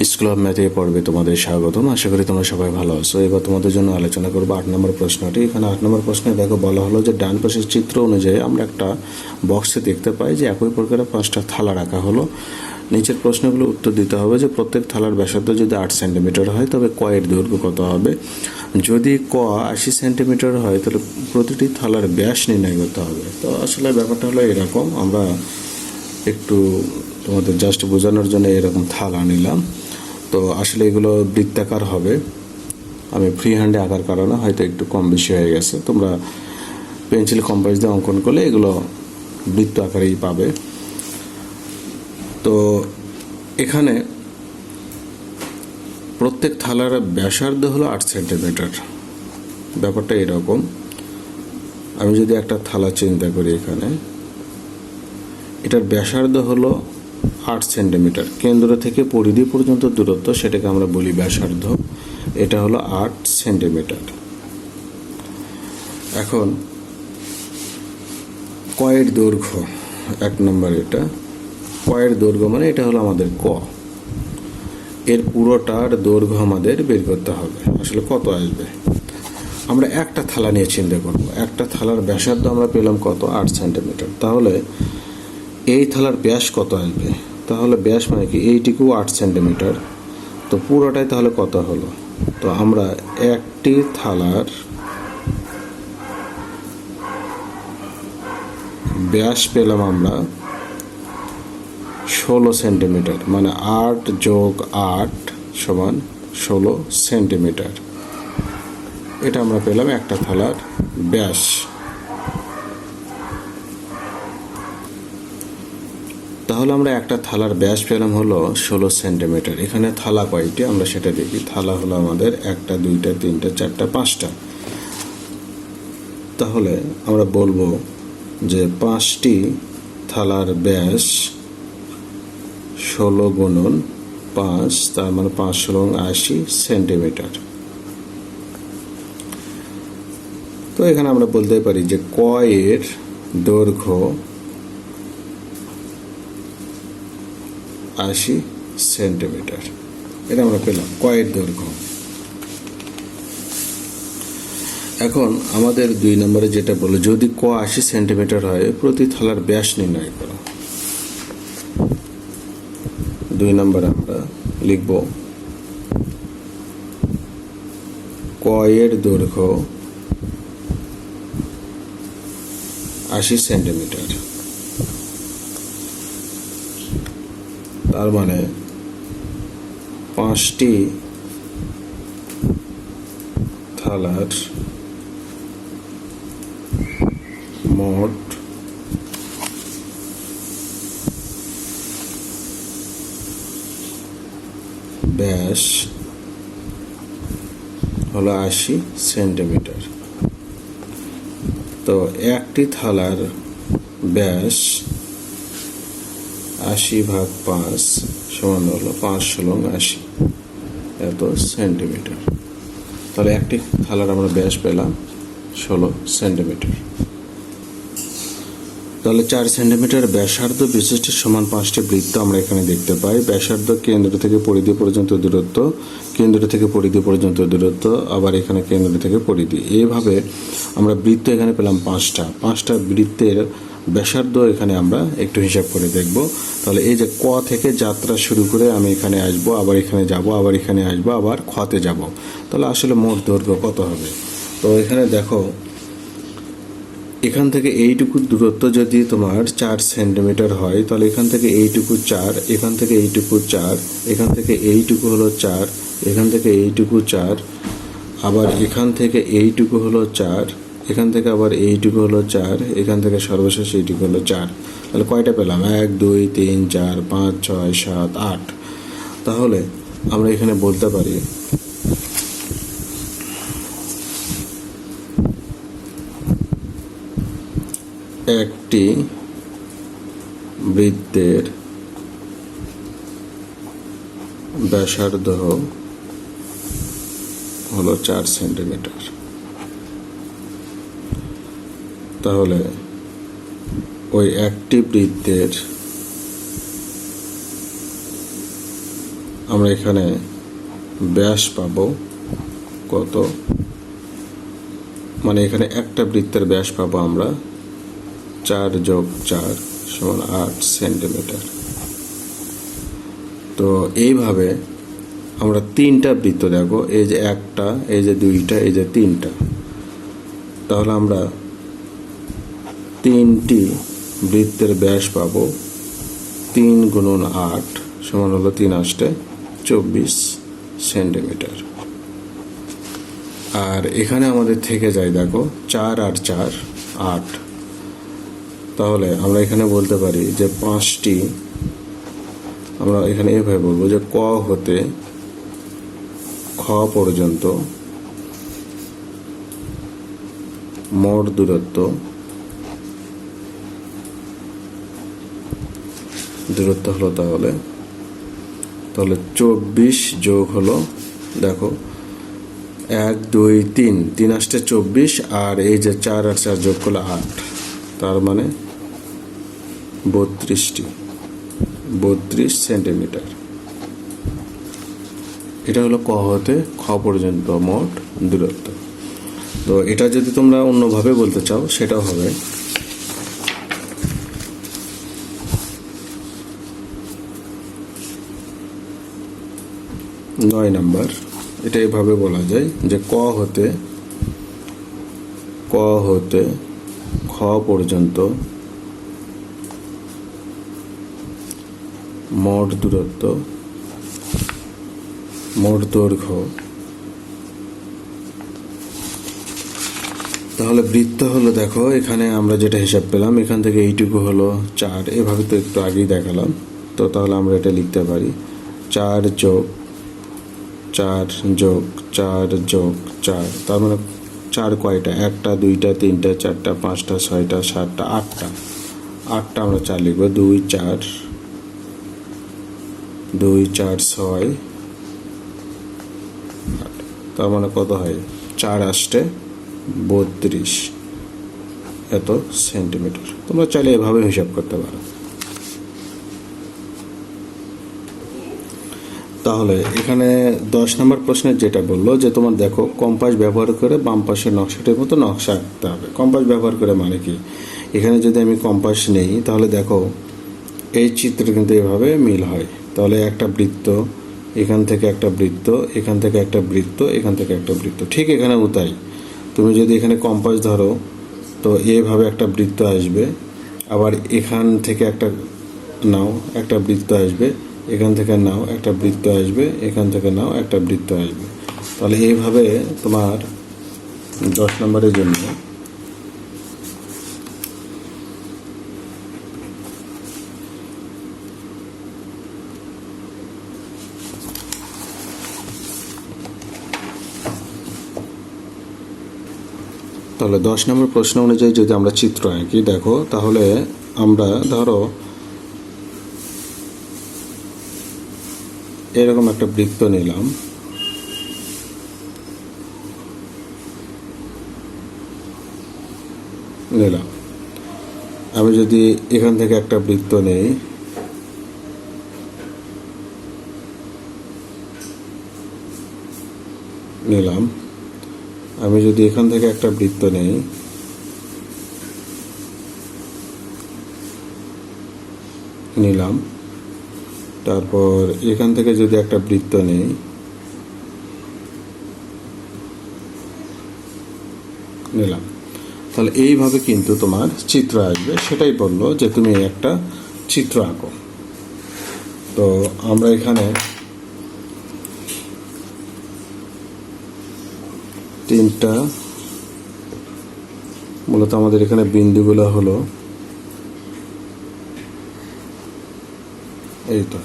School of ম্যাথে পড়বে তোমাদের স্বাগতম। আশা করি তোমরা সবাই ভালো আছো। এবার তোমাদের জন্য আলোচনা করব আট নম্বর প্রশ্নটি। এখানে আট নম্বর প্রশ্নে দেখো, বলা হলো যে ডান পাশের চিত্র অনুযায়ী আমরা একটা বক্সে দেখতে পাই যে একই প্রকারের পাঁচটা থালা রাখা হলো। নিচের প্রশ্নগুলো উত্তর দিতে হবে যে প্রত্যেক থালার ব্যাসার্ধ যদি আট সেন্টিমিটার হয়, তবে ক এর দৈর্ঘ্য কত হবে? যদি ক আশি সেন্টিমিটার হয়, তাহলে প্রতিটি থালার ব্যাস নির্ণয় করতে হবে। তো আসলে ব্যাপারটা হলো এরকম। আমরা একটু তোমাদের জাস্ট বোঝানোর জন্য এরকম থালা নিলাম। তো আসলে এগুলো বৃত্তাকার হবে। আমি ফ্রি হ্যান্ডে আঁকার কারণে হয়তো একটু কম বেশি হয়ে গেছে। তোমরা পেন্সিল কম্পাস দিয়ে অঙ্কন করলে এগুলো বৃত্ত আকারেই পাবে। তো এখানে প্রত্যেক থালার ব্যাসার্ধ হলো আট সেন্টিমিটার। ব্যাপারটা এরকম। আমি যদি একটা থালা চিন্তা করি এখানে, এটার ব্যাসার্ধ হলো আট সেন্টিমিটার। কেন্দ্র থেকে পরিধি পর্যন্ত দূরত্ব সেটাকে আমরা বলি ব্যাসার্ধ। এটা হলো আট সেন্টিমিটার। এখন, কয়ের দৈর্ঘ্য, এক নম্বর এটা। কয়ের দৈর্ঘ্য মানে এটা হলো আমাদের ক। এর পুরোটার দৈর্ঘ্য আমাদের বের করতে হবে। আসলে কত আসবে? আমরা একটা থালা নিয়ে চিন্তা করব। একটা থালার ব্যাসার্ধ আমরা পেলাম কত? আট সেন্টিমিটার। তাহলে এই থালার ব্যাস কত আসবে? তাহলে ব্যাস মানে কি? এইটিকু আট সেন্টিমিটার। তো পুরোটাই তাহলে কত হলো? তো আমরা একটি থালার ব্যাস পেলাম আমরা ষোলো সেন্টিমিটার মানে আট যোগ আট সমান ষোলো সেন্টিমিটার। এটা আমরা পেলাম একটা থালার ব্যাস। তাহলে আমরা একটা থালার ব্যাস পেলাম হলো ষোলো সেন্টিমিটার। এখানে থালা কয়টি? আমরা সেটা দেখি। থালা হলো আমাদের একটা, দুইটা, তিনটা, চারটা, পাঁচটা। তাহলে আমরা বলব যে পাঁচটি থালার ব্যাস ষোলো গুণন পাঁচ, তার মানে পাঁচ ষোলো আশি সেন্টিমিটার। তো এখানে আমরা বলতে পারি যে কয়ের দৈর্ঘ্য আশি সেন্টিমিটার। এটা আমরা পেলাম কয়ের দৈর্ঘ্য। এখন আমাদের দুই নম্বরে যেটা বলো, যদি ক আশি সেন্টিমিটার হয়, প্রতি থালার ব্যাস নির্ণয় করো। দুই নম্বরে আমরা লিখব কয়ের দৈর্ঘ্য আশি সেন্টিমিটার। তার মানে পাঁচটি থালার মোট ব্যাস হলো আশি সেন্টিমিটার। তো একটি থালার ব্যাস আশি ভাগ পাঁচ সমান হলো পাঁচ ষোলো আশি। এত সেন্টিমিটার। তাহলে একটি থালার আমরা ব্যাস পেলাম ষোলো সেন্টিমিটার। তাহলে চার সেন্টিমিটার ব্যাসার্ধ বিশিষ্ট সমান পাঁচটি বৃত্ত আমরা এখানে দেখতে পাই। ব্যাসার্ধ কেন্দ্র থেকে পরিধি পর্যন্ত দূরত্ব, কেন্দ্র থেকে পরিধি পর্যন্ত দূরত্ব, আবার এখানে কেন্দ্র থেকে পরিধি। এইভাবে আমরা বৃত্ত এখানে পেলাম পাঁচটা। পাঁচটা বৃত্তের ব্যাসার্ধ এখানে আমরা একটু হিসাব করে দেখব। তাহলে এই যে ক থেকে যাত্রা শুরু করে আমি এখানে আসব, আবার এখানে যাব, আবার এখানে আসব, আবার খতে যাব। তাহলে আসলে মোট দৈর্ঘ্য কত হবে? তো এখানে দেখো, এখান থেকে এইটুকু দূরত্ব যদি তোমার চার সেন্টিমিটার হয়, তাহলে এখান থেকে এইটুকু চার, এখান থেকে এইটুকু চার, এখান থেকে এইটুকু হলো চার, এখান থেকে এইটুকু চার, আবার এখান থেকে এইটুকু হলো চার এখান থেকে আবার এইটুকু হলো চার, এখান থেকে সর্বশেষ এইটুকু হলো চার। তাহলে কয়টা পেলাম? এক, দুই, তিন, চার, পাঁচ, ছয়, সাত, আট। তাহলে আমরা এখানে বলতে পারি একটি বৃত্তের ব্যাসার্ধ হলো চার সেন্টিমিটার। তাহলে ওই একটি বৃত্তের আমরা এখানে ব্যাস পাব কত? মানে এখানে একটা বৃত্তের ব্যাস পাবো আমরা চার যোগ চার সমান আট সেন্টিমিটার। তো এইভাবে আমরা তিনটা বৃত্ত দেখো, এই যে একটা, এই যে দুইটা, এই যে তিনটা। তাহলে আমরা তিনটি বৃত্তের ব্যাস পাবো। তিন গুণন আট সমান হলো তিন আষ্টে চব্বিশ সেন্টিমিটার। আর এখানে আমাদের থেকে যায়, দেখো, চার আর চার, আট। তাহলে আমরা এখানে বলতে পারি যে পাঁচটি আমরা এখানে এভাবে বলব যে ক হতে খ পর্যন্ত মোট দূরত্ব দূরত্ব হলো তাহলে। তাহলে চব্বিশ যোগ হলো, দেখো, এক, দুই, তিন। তিন আসতে চব্বিশ, আর এই যে চার আর চার যোগ করলে আট। তার মানে বত্রিশটি। বত্রিশ সেন্টিমিটার। এটা হলো ক হতে খ পর্যন্ত মোট দূরত্ব। তো এটা যদি তোমরা অন্যভাবে বলতে চাও, সেটাও হবে। নয় নাম্বার, এটা এভাবে বলা যায় যে ক হতে ক হতে খ পর্যন্ত মোট দূরত্ব মোট দৈর্ঘ্য, তাহলে বৃত্ত হলো দেখো, এখানে আমরা যেটা হিসাব পেলাম, এখান থেকে এইটুকু হলো চার, এভাবে তো একটু আগেই দেখালাম, তো তাহলে আমরা এটা লিখতে পারি, চার যোগ চার যোগ চার যোগ চার, তার মানে চার কয়টা? একটা, দুইটা, তিনটা, চারটা, পাঁচটা, ছয়টা, সাতটা, আটটা। আটটা আমরা চার লিখব, দুই, চার দুই, চার, ছয়। তার মানে কত হয়? চার আষ্টে বত্রিশ। এত সেন্টিমিটার। তোমরা চাইলে এভাবে হিসাব করতে পারো। তাহলে এখানে দশ নম্বর প্রশ্নের যেটা বলল যে তোমার দেখো, কম্পাস ব্যবহার করে বাম পাশের নকশাটির মতো নকশা আঁকতে হবে। কম্পাস ব্যবহার করে মানে কি? এখানে যদি আমি কম্পাস নেই, তাহলে দেখো, এই চিত্র কিন্তু এভাবে মিল হয়। তাহলে একটা বৃত্ত, এখান থেকে একটা বৃত্ত, এখান থেকে একটা বৃত্ত, এখান থেকে একটা বৃত্ত। ঠিক এখানেও তাই। তুমি যদি এখানে কম্পাস ধরো, তো এভাবে একটা বৃত্ত আসবে। আবার এখান থেকে একটা, নাও, একটা বৃত্ত আসবে। এখান থেকে নাও একটা বৃত্ত আসবে, এখান থেকে নাও একটা বৃত্ত আসবে। তাহলে এইভাবে তোমার দশ নম্বরের জন্য তাহলে দশ নম্বর প্রশ্ন অনুযায়ী যদি আমরা চিত্র আঁকি, দেখো, তাহলে আমরা, ধরো এরকম একটা বৃত্ত নিলাম। নিলাম। আমি যদি এখান থেকে একটা বৃত্ত নেই, নিলাম। আমি যদি এখান থেকে একটা বৃত্ত নেই, নিলাম। তারপর এখান থেকে যদি একটা বৃত্ত নেই, নিলাম। তাহলে এইভাবে কিন্তু তোমার চিত্র আসবে। সেটাই বলল যে তুমি একটা চিত্র আঁকো। তো আমরা এখানে তিনটা, মূলত আমাদের এখানে বিন্দুগুলো হলো, এই তো।